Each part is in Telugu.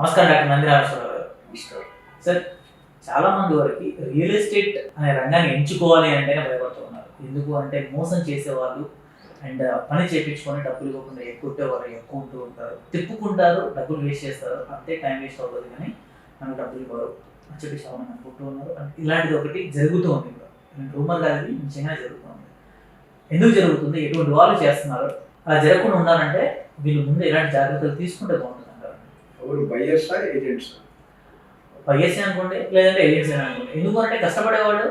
నమస్కారం డాక్టర్ నందిరామేశ్వరరావు గారు. సార్ చాలా మంది వరకు రియల్ ఎస్టేట్ అనే రంగాన్ని ఎంచుకోవాలి అంటేనే భయపడుతూ ఉన్నారు. ఎందుకు అంటే మోసం చేసేవాళ్ళు అండ్ పని చేయించుకొని డబ్బులు ఇవ్వకుండా ఎక్కువ ఎక్కువ ఉంటూ ఉంటారు. తిప్పుకుంటారు డబ్బులు వేస్ట్ చేస్తారు. అంతే టైం వేస్ట్ అవుతుంది కానీ మనకు డబ్బులు ఇవ్వరు అని చెప్పి చాలా మంది అనుకుంటూ ఉన్నారు. ఇలాంటిది ఒకటి జరుగుతూ ఉంది రూమర్ కాదు నిజంగా జరుగుతుంది ఎందుకు జరుగుతుంది? ఎటువంటి వాళ్ళు చేస్తున్నారు? అలా జరగకుండా ఉండాలంటే వీళ్ళు ముందు ఎలాంటి జాగ్రత్తలు తీసుకుంటే బాగుంటుంది. ఎవరు బయ్యర్సా ఏజెంట్స్ పైఎస్సీ అనుకోండి లేదంటే ఏజెన్సీ అనుకోండి. ఎందుకంటే కష్టపడేవాడు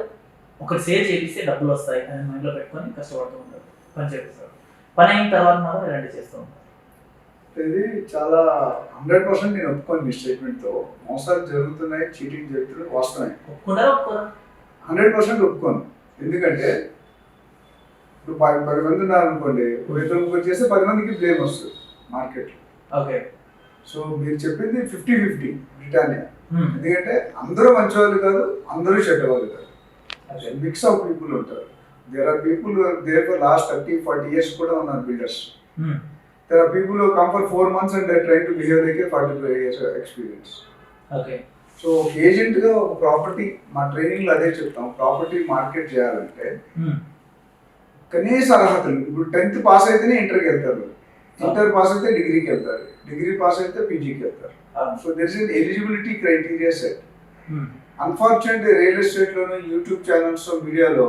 ఒకటి సేల్ చేపిస్తే డబ్బులు వస్తాయి అని మైండ్లో పెట్టుకొని కష్టపడుతూ ఉంటారు పని చేపిస్తారు పని అయిన తర్వాత మాత్రం ఇలాంటివి చేస్తూ ఉంటారు ఇది చాలా హండ్రెడ్ పర్సెంట్ నేను ఒప్పుకోను మీ స్టేట్మెంట్తో మోసాలు జరుగుతున్నాయి చీటింగ్ జరుగుతున్నాయి వాస్తవమే ఒప్పుకుంటారా ఒప్పుకోరా? హండ్రెడ్ పర్సెంట్ ఒప్పుకోను. ఎందుకంటే ఇప్పుడు పది పది మంది ఉన్నారు అనుకోండి ఒక ఇద్దరు ముగ్గురు చేస్తే పది మందికి బ్లేమ్ వస్తుంది మార్కెట్లో. ఓకే. సో మీరు చెప్పింది ఫిఫ్టీ ఫిఫ్టీ బ్రిటానియా. ఎందుకంటే అందరూ మంచివాళ్ళు కాదు అందరూ చెడ్డవాళ్ళు కాదు. మిక్స్ ఆఫ్ పీపుల్ ఉంటారు. There are people there for last thirty forty years కూడా ఉన్నారు builders who come for four months and they're trying to behave like a 45 years experience. Okay so ఒక ఏజెంట్గా ఒక ప్రాపర్టీ మా ట్రైనింగ్లో అదే చెప్తాం. ప్రాపర్టీ మార్కెట్ చేయాలంటే కనీస అర్హతలు ఇప్పుడు టెన్త్ పాస్ అయితేనే ఇంటర్కి వెళ్తారు. ఇంటర్ పాస్ అయితే డిగ్రీకి వెళ్తారు. డిగ్రీ పాస్ అయితే పీజీకి వెళ్తారు. So there is eligibility criteria set unfortunate real ఎస్టేట్లోను YouTube channels మీడియాలో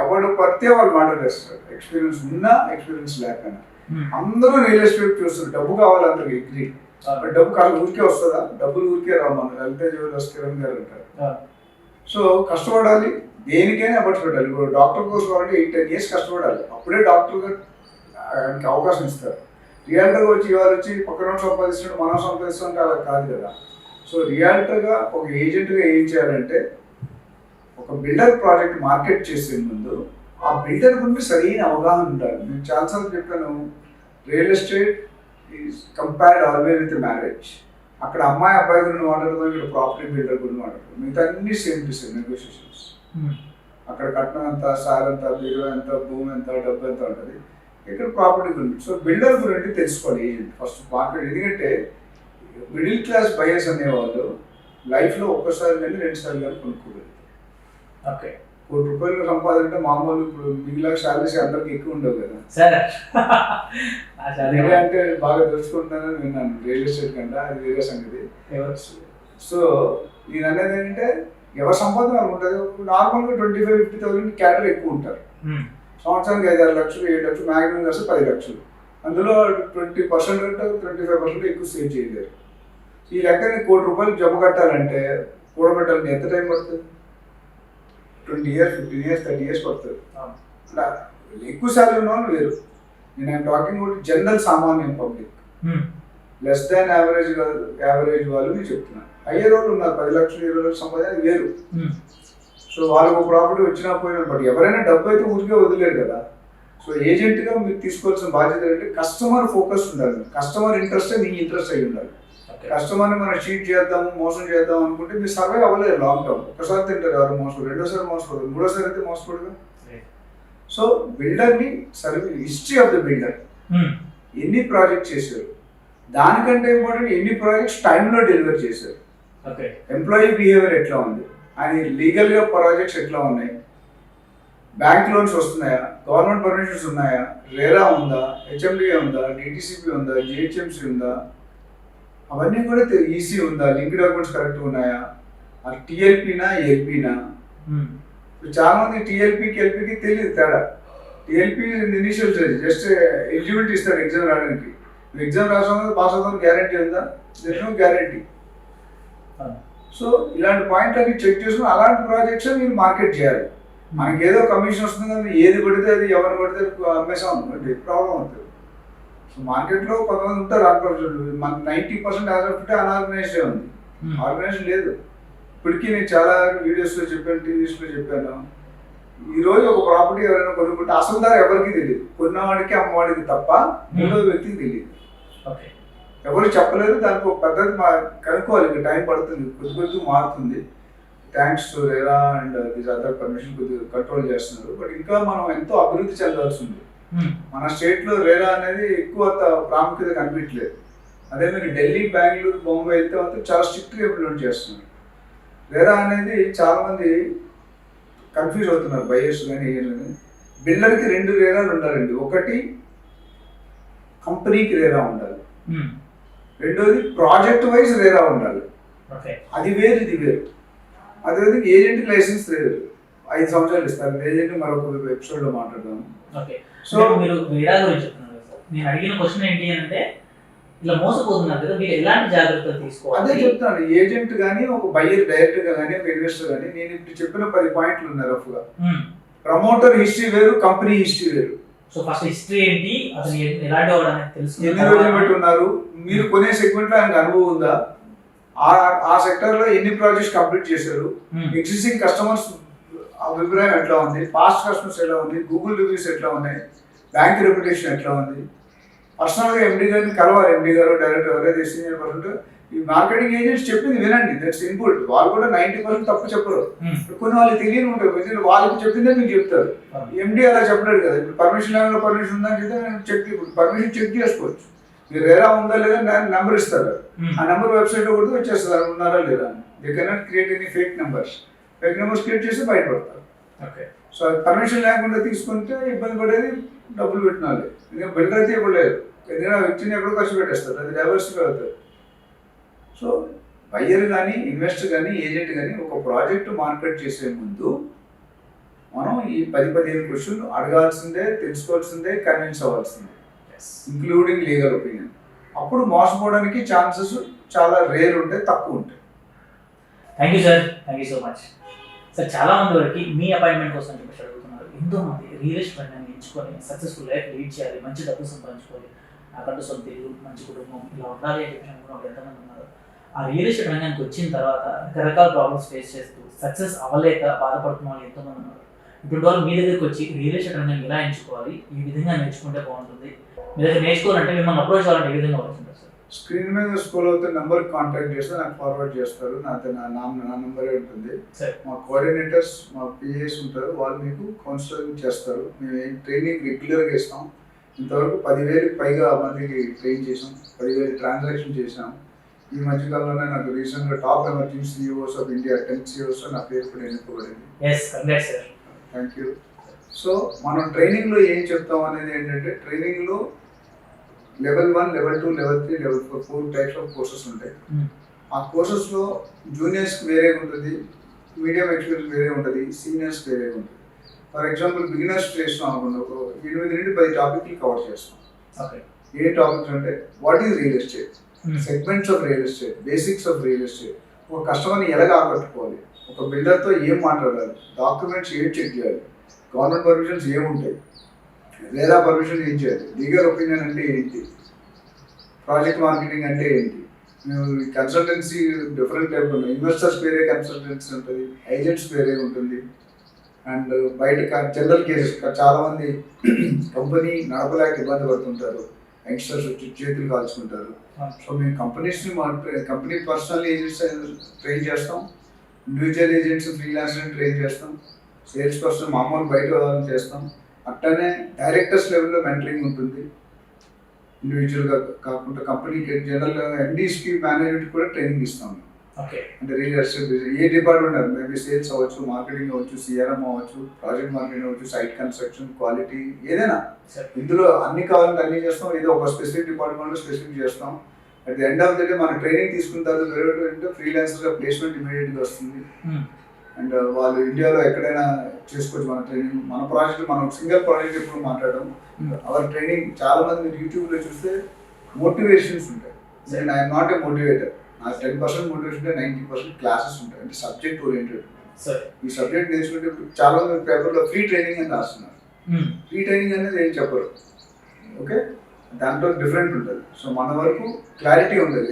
ఎవడు పడితే వాళ్ళు మాట్లాడేస్తారు ఎక్స్పీరియన్స్ ఉన్నా ఎక్స్పీరియన్స్ లేకన్నా అందరూ రియల్ ఎస్టేట్ చూస్తారు. డబ్బు కావాలి అందరికి డబ్బు కాదు ఊరికే వస్తుందా? డబ్బులు ఊరికే రావు మన లలిత జ్యువెలర్స్ కిరణ్ గారు అంటారు. సో కష్టపడాలి. దేనికైనా ఎఫర్ట్స్ పెట్టాలి ఇప్పుడు డాక్టర్ కోసం అంటే ఎయిట్ టెన్ ఇయర్స్ కష్టపడాలి. అప్పుడే డాక్టర్గా ఆయనకి అవకాశం ఇస్తారు. రియాల్టర్గా వచ్చి ఇవాళ వచ్చి పక్కన వాడు సంపాదిస్తున్నాడు మనం సంపాదిస్తుంటే అలా కాదు కదా. సో రియాల్టర్గా ఒక ఏజెంట్గా ఏం చేయాలంటే ఒక బిల్డర్ ప్రాజెక్ట్ మార్కెట్ చేసే ముందు ఆ బిల్డర్ గురించి సరైన అవగాహన ఉండాలి. నేను చాలాసార్లు చెప్పాను real estate is compared always with marriage. అక్కడ అమ్మాయి అబ్బాయి గురించి మాట్లాడదాం ఇక్కడ ప్రాపర్టీ బిల్డర్ గురించి మాట్లాడదాం మిగతా అన్ని సేమ్ టు సేమ్ నెగోషియేషన్స్ అక్కడ కట్నం ఎంత సార్ ఎంత బీరువా ఎంత భూమి ఎంత డబ్బు ఎంత ఉంటుంది? ఇక్కడ ప్రాపర్టీ గురించి సో బిల్డర్ గురించి తెలుసుకోవాలి. ఏజెంట్ ఫస్ట్ మార్కెట్ ఎందుకంటే మిడిల్ క్లాస్ బయర్స్ అనేవాళ్ళు లైఫ్లో ఒక్కసారి కానీ రెండు సార్లు కానీ కొనుక్కోగలుగుతారు ఓకే. కోటి రూపాయలు సంపాదన అంటే మామూలు ఇప్పుడు మిగిలిన శాలరీస్ అందరికి ఎక్కువ ఉండవు కదా. సరే. అంటే బాగా తెలుసుకుంటానని విన్నాను రియల్ ఎస్టేట్ కంటే అది వేరే సంగతి? సో నేను అనేది ఏంటంటే ఎవరి సంపాదన ఉంటుంది నార్మల్గా ట్వంటీ ఫైవ్ ఫిఫ్టీ థౌసండ్ క్యాటర్ ఎక్కువ ఉంటారు. సంవత్సరానికి ఐదు ఆరు లక్షలు ఏడు లక్షలు మ్యాక్సిమం కలిసి పది లక్షలు. అందులో ట్వంటీ పర్సెంట్ కంటే ట్వంటీ ఫైవ్ పర్సెంట్ ఎక్కువ సేవ్ చేయలేరు. ఈ లెక్కని కోటి రూపాయలు జమ కట్టాలంటే కూడబెట్టాలంటే ఎంత టైం పడుతుంది? Twenty years fifteen years thirty years పడుతుంది. ఎక్కువ శాలరీ ఉన్న వాళ్ళు వేరు. నేను ఐమ్ టాకింగ్ అబౌట్ జనరల్ సామాన్యం public. Less than average average వాళ్ళు నేను చెప్తున్నాను హయ్యర్ వాళ్ళు ఉన్నారు పది లక్షలు ఇరవై లక్షలు సంపాదన వేరు. సో వాళ్ళకు ప్రాపర్టీ వచ్చినా పోయినా బట్ ఎవరైనా డబ్బు అయితే ఊరికే వదిలేరు కదా. సో ఏజెంట్గా మీరు తీసుకోవాల్సిన బాధ్యత ఏంటంటే కస్టమర్ ఫోకస్ ఉండాలి. కస్టమర్ ఇంట్రెస్ట్ మీ ఇంట్రెస్ట్ అయి ఉండాలి. కస్టమర్ని మనం చీట్ చేద్దాము మోసం చేద్దాం అనుకుంటే మీరు సర్వే అవ్వలేదు లాంగ్ టర్మ్ ఒకసారి తింటారు ఎవరు మోసం రెండోసారి మోసపోదు మూడోసారి అయితే మోసపోడుగా. So బిల్డర్ని survey history of the builder. ఎన్ని ప్రాజెక్ట్ చేశారు? దానికంటే ఇంపార్టెంట్ ఎన్ని ప్రాజెక్ట్స్ టైంలో డెలివర్ చేశారు? ఎంప్లాయీ బిహేవియర్ ఎట్లా ఉంది? ఆయన లీగల్గా ప్రాజెక్ట్స్ ఎట్లా ఉన్నాయి? బ్యాంక్ లోన్స్ వస్తున్నాయా? గవర్నమెంట్ పర్మిషన్స్ ఉన్నాయా? రేరా ఉందా? హెచ్ఎండిఏ ఉందా? డిటిసిపి ఉందా? జిహెచ్ఎంసి ఉందా? అవన్నీ కూడా ఈసీ ఉందా? లింక్ డాక్యుమెంట్స్ కరెక్ట్ ఉన్నాయా? అది టీఎల్పీనా ఎల్పీనా మ్మ్. చాలా మంది టీఎల్పీకి ఎల్పీకి తెలియదు తేడా. TLP initial stage just eligibility ఇస్తాడు ఎగ్జామ్ రాయడానికి. నువ్వు ఎగ్జామ్ రాసాము పాస్ అవుతాను గ్యారంటీ ఉందా? There no guarantee. సో ఇలాంటి పాయింట్ అన్ని చెక్ చేసుకుని అలాంటి ప్రాజెక్ట్స్ మీరు మార్కెట్ చేయాలి. మనకి ఏదో కమిషన్ వస్తుంది కానీ ఏది పడితే అది ఎవరు పడితే అమ్మేసాం అనుకోండి ప్రాబ్లం అవుతుంది. సో మార్కెట్లో కొంతమంది ఉంటారు అన్ప్రొఫెషనల్ మన నైంటీ పర్సెంట్ యాజ్ ఆఫ్ అన్ఆర్గనైజ్డే ఉంది. మ్మ్. ఆర్గనైజేషన్ లేదు. ఇప్పటికీ నేను చాలా వీడియోస్లో చెప్పాను టీవీస్లో చెప్పాను. ఈ రోజు ఒక ప్రాపర్టీ ఎవరైనా కొనుక్కుంటే అసలు ధర ఎవరికి తెలియదు. కొన్నవాడికి అమ్మవాడికి తప్ప మూడో వ్యక్తికి తెలియదు. ఓకే ఎవరు చెప్పలేరు దానికి ఒక పద్ధతి మా కనుక్కోవాలి. ఇంకా టైం పడుతుంది కొద్ది కొద్ది మారుతుంది. Thanks to RERA and this other permission కొద్దిగా కంట్రోల్ చేస్తున్నారు. బట్ ఇంకా మనం ఎంతో అభివృద్ధి చెందాల్సి ఉంది. మ్మ్. మన స్టేట్లో రేరా అనేది ఎక్కువ ప్రాముఖ్యత కనిపించలేదు. అదే మీరు ఢిల్లీ బెంగళూరు బాంబే వెళ్తే మాత్రం చాలా స్ట్రిక్ట్గా ఇంప్లిమెంట్ చేస్తున్నారు. రేరా అనేది చాలా మంది కన్ఫ్యూజ్ అవుతున్నారు బయర్స్ కానీ ఏజెంట్ బిల్డర్కి రెండు రేరాలు ఉండాలండి. ఒకటి కంపెనీకి రేరా ఉండాలి. ఉమ్, రెండోది ప్రాజెక్ట్ వైజ్ రేరా ఉండాలి. ఓకే. అది వేరు ఇది వేరు. అదేవిధంగా ఏజెంట్ లైసెన్స్ వేరు. ఐదు సంవత్సరాలు ఇస్తారు. ఏజెంట్ మరొక ఎపిసోడ్లో మాట్లాడదాం. ఓకే. సో మీరు వేడా గురించి చెప్తున్నారు. నేను అడిగిన క్వశ్చన్ ఏంటి అంటే ఇలా మోసపోతున్నారు కదా మీరు ఎలాంటి జాగ్రత్తలు అదే తీసుకోవాలి చెప్తాను ఏజెంట్ కానీ ఒక బయ్యర్ డైరెక్ట్గా కానీ ఒక ఇన్వెస్టర్ కానీ నేను ఇప్పుడు చెప్పిన పది పాయింట్లు ఉన్నాయి రఫ్గా. ప్రమోటర్ హిస్టరీ వేరు కంపెనీ హిస్టరీ వేరు. సో ఫస్ట్ హిస్టరీ ఏంటి? ఎ- ఎలాంటి వాడు అనేది తెలుసుకున్న ఎన్ని రోజులు తర్వాత- పెట్టి ఉన్నారు మీరు కొనే సెగ్మెంట్లో ఆయనకు అనుభవం ఉందా? ఆ ఆ సెక్టర్లో ఎన్ని ప్రాజెక్ట్స్ కంప్లీట్ చేశారు? ఎగ్జిస్టింగ్ కస్టమర్స్ అభిప్రాయం ఎట్లా ఉంది? పాస్ట్ కస్టమర్స్ ఎట్లా ఉంది? గూగుల్ రివ్యూస్ ఎట్లా ఉన్నాయి? బ్యాంక్ రెప్యుటేషన్ ఎట్లా ఉంది? పర్సనల్గా ఎండి గారిని కలవాలి. ఎండి గారు డైరెక్టర్ ఎవరైతే సీనియర్ పర్సన్ ఈ మార్కెటింగ్ ఏజెంట్స్ చెప్పింది వినండి. దట్స్ ఇన్పుట్ వాళ్ళు కూడా నైన్టీ పర్సెంట్ తప్పు చెప్పరు. ఉమ్, కొన్ని వాళ్ళకి తెలియని ఉంటారు. ఎందుకంటే వాళ్ళకి చెప్పిందే మీకు చెప్తారు. ఎండి అలా చెప్పలేడు కదా. ఇప్పుడు పర్మిషన్ లేకుండా పర్మిషన్ ఉందని చెప్తే నేను చెక్ ఇప్పుడు పర్మిషన్ చెక్ చేసుకోవచ్చు. మీరు రేరా ఉందా లేదా నెంబర్ ఇస్తారు? ఉమ్, ఆ నెంబర్ వెబ్సైట్లో కూడా వచ్చేస్తారు? ఉన్నారా లేదా? They cannot create any fake numbers fake numbers create చేసి బయటపడతారు. ఓకే సో పర్మిషన్ లేకుండా తీసుకుంటే ఇబ్బంది పడేది డబ్బులు పెట్టినాలి ఇంకా బిల్డర్ అయితే ఇవ్వలేదు. ఏదైనా వ్యక్తిని ఎక్కడో ఖర్చు పెట్టేస్తారు. అది డైవర్సిటీ అవుతుంది. సో బయ్యర్ కానీ ఇన్వెస్టర్ కానీ ఏజెంట్ కానీ ఒక ప్రాజెక్ట్ మార్కెట్ చేసే ముందు మనం ఈ పది పదిహేను క్వశ్చన్లు అడగాల్సిందే తెలుసుకోవాల్సిందే కన్విన్స్ అవ్వాల్సిందే. ఇంక్లూడింగ్ లీగల్ ఒపీనియన్ అప్పుడు మోసపోవడానికి ఛాన్సెస్ చాలా రేర్ ఉంటాయి తక్కువ ఉంటాయి. Thank you sir thank you so much sir చాలా మంది వరకు మీ అపాయింట్మెంట్ కోసం చెప్పేసి అడుగుతున్నారు. ఎంతో మంది రియల్ ఎస్టేట్ రంగాన్ని ఎంచుకొని సక్సెస్ఫుల్ లైఫ్ లీడ్ చేయాలి మంచి డబ్బు సంపాదించుకోవాలి. నాకంటూ సొంత ఇల్లు మంచి కుటుంబం ఇలా ఉండాలి అని చెప్పి అనుకున్న వాళ్ళు ఎంతమంది ఉన్నారు. ఆ రియల్ ఎస్టేట్ రంగానికి వచ్చిన తర్వాత రకరకాల ప్రాబ్లమ్స్ ఫేస్ చేస్తూ సక్సెస్ అవ్వలేక బాధపడుతున్న వాళ్ళు ఎంతోమంది ఉన్నారు. ఇప్పుడు వాళ్ళు మీ దగ్గరికి వచ్చి రియల్ ఎస్టేట్ రంగాన్ని ఎలా ఎంచుకోవాలి? ఈ విధంగా నేర్చుకుంటే బాగుంటుంది. మీ దగ్గర నేర్చుకోవాలంటే మిమ్మల్ని అప్రోచ్ అవ్వాలంటే ఏ విధంగా అవుతుంది సార్? స్క్రీన్ మీద స్కూల్ అవుతే నెంబర్ కాంటాక్ట్ చేస్తే నాకు ఫార్వర్డ్ చేస్తారు. నాతో నా నా నా నెంబరే ఉంటుంది. సరే. మా కోఆర్డినేటర్స్ మా పిఏస్ ఉంటారు. వాళ్ళు మీకు కౌన్సిలింగ్ చేస్తారు. మేము ఏం ట్రైనింగ్ రెగ్యులర్గా ఇస్తాం. ఇంతవరకు పదివేలకు పైగా మందికి ట్రైన్ చేసాం. పదివేలు ట్రాన్సాక్షన్ చేసాం. ఈ మధ్యకాలంలోనే నాకు రీసెంట్గా top emerging CEOs of India ten CEOs నా పేరు కూడా ఎన్నుకోబడింది. థ్యాంక్ యూ సో మనం ట్రైనింగ్లో ఏం చెప్తాం అనేది ఏంటంటే ట్రైనింగ్లో level one level two level three level four four types of courses ఉంటాయి. Hmm. ఆ కోర్సెస్లో జూనియర్స్కి వేరే ఉంటుంది మీడియం ఎక్స్పీరియన్స్ వేరే ఉంటుంది సీనియర్స్కి వేరే ఉంటుంది. ఫర్ ఎగ్జాంపుల్ బిగినర్స్ చేస్తాం అనుకోండి ఒక ఎనిమిది నుండి పది టాపిక్లు కవర్ చేస్తాం. ఓకే ఏ టాపిక్స్ అంటే what is real estate? Segments of real estate basics of real estate ఒక కస్టమర్ని ఎలా ఆకట్టుకోవాలి? ఒక బిల్డర్తో ఏం మాట్లాడాలి? డాక్యుమెంట్స్ ఏం చెక్ చేయాలి? గవర్నమెంట్ పర్మిషన్స్ ఏముంటాయి లేదా పర్మిషన్ ఏం చేయాలి? లీగల్ ఒపీనియన్ అంటే ఏంటి? ప్రాజెక్ట్ మార్కెటింగ్ అంటే ఏంటి? కన్సల్టెన్సీ డిఫరెంట్ టైప్ ఉన్నాయి ఇన్వెస్టర్స్ వేరే కన్సల్టెన్సీ ఉంటుంది. ఏజెంట్స్ వేరే ఉంటుంది. అండ్ బయట జనరల్ కేసెస్ చాలామంది కంపెనీ నడపలేక ఇబ్బంది పడుతుంటారు. యంగ్స్టర్స్ వచ్చి చేతులు కాల్చుకుంటారు. సో మేము కంపెనీస్ని మా కంపెనీ పర్సనల్ ఏజెంట్స్ ట్రైన్ చేస్తాం. ఇండివిజువల్ ఏజెంట్స్ ఫ్రీలాన్సర్ని ట్రైన్ చేస్తాం. సేల్స్ పర్సన్ మామూలు బయట వాళ్ళని చేస్తాం. అట్లనే డైరెక్టర్స్ లెవెల్లో మెంటరింగ్ ఉంటుంది. ఇండివిజువల్గా కాకుండా కంపెనీకి జనరల్ ఎండీస్కి మేనేజ్మెంట్ కూడా ట్రైనింగ్ ఇస్తాం. ఓకే అంటే రియల్ ఎస్టేట్ బిజినెస్ ఏ డిపార్ట్మెంట్ అది మేబీ సేల్స్ అవ్వచ్చు మార్కెటింగ్ అవ్వచ్చు సిఆర్ఎం అవ్వచ్చు ప్రాజెక్ట్ మార్కెటింగ్ అవ్వచ్చు సైట్ కన్స్ట్రక్షన్ క్వాలిటీ ఏదైనా. సరే ఇందులో అన్ని కావాలంటే అన్ని చేస్తాం ఏదో ఒక స్పెసిఫిక్ డిపార్ట్మెంట్లో స్పెసిఫిక్ చేస్తాం. At the end of the day మన ట్రైనింగ్ తీసుకున్న తర్వాత వేరే ఫ్రీలాన్సర్గా ప్లేస్మెంట్ ఇమీడియట్గా వస్తుంది. Hmm. అండ్ వాళ్ళు ఇండియాలో ఎక్కడైనా చేసుకోవచ్చు మన ట్రైనింగ్ మన ప్రాజెక్ట్ మనం సింగిల్ ప్రాజెక్ట్ ఎప్పుడు మాట్లాడడం. అవర్ ట్రైనింగ్ చాలా మంది మీరు యూట్యూబ్లో చూస్తే మోటివేషన్స్ ఉంటాయి. నేను ఐఎమ్ నాట్ ఏ మోటివేటర్ నాకు ten percent motivation ninety percent classes ఉంటాయి. అంటే సబ్జెక్ట్ ఓరియంటెడ్. సరే. ఈ సబ్జెక్ట్ నేర్చుకుంటే ఇప్పుడు చాలా మంది పేపర్లో ఫ్రీ ట్రైనింగ్ అని రాస్తున్నారు. ఫ్రీ ట్రైనింగ్ అనేది ఏం చెప్పరు. ఓకే? దాంట్లో డిఫరెంట్ ఉంటుంది. సో మన వరకు క్లారిటీ ఉంటుంది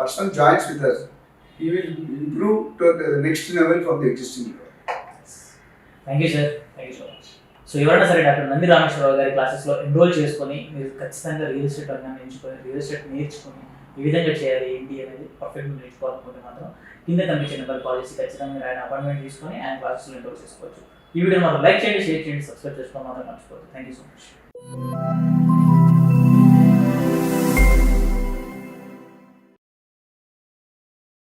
person joins with us. He will improve to next level from the existing thank you sir thank you so much so ఎవరైనా సరే డాక్టర్ నంది రామేశ్వరరావు గారి క్లాసెస్లో ఎన్రోల్ చేసుకొని మీరు ఖచ్చితంగా రియల్ ఎస్టేట్ రంగాన్ని ఎంచుకొని రియల్ ఎస్టేట్ నేర్చుకొని ఈ విధంగా చేయాలి ఏంటి అనేది పర్ఫెక్ట్గా నేర్చుకోవాలనుకుంటే మాత్రం కింద కనిపించే నెంబర్ కాల్ చేసి ఖచ్చితంగా మీరు ఆయన అపాయింట్మెంట్ తీసుకొని ఆయన క్లాసెస్లో ఎన్రోల్ చేసుకోవచ్చు. ఈ వీడియో మాత్రం లైక్ చేయండి షేర్ చేయండి సబ్స్క్రైబ్ చేసుకోవడం మాత్రం మర్చిపోతుంది థ్యాంక్ యూ సో మచ్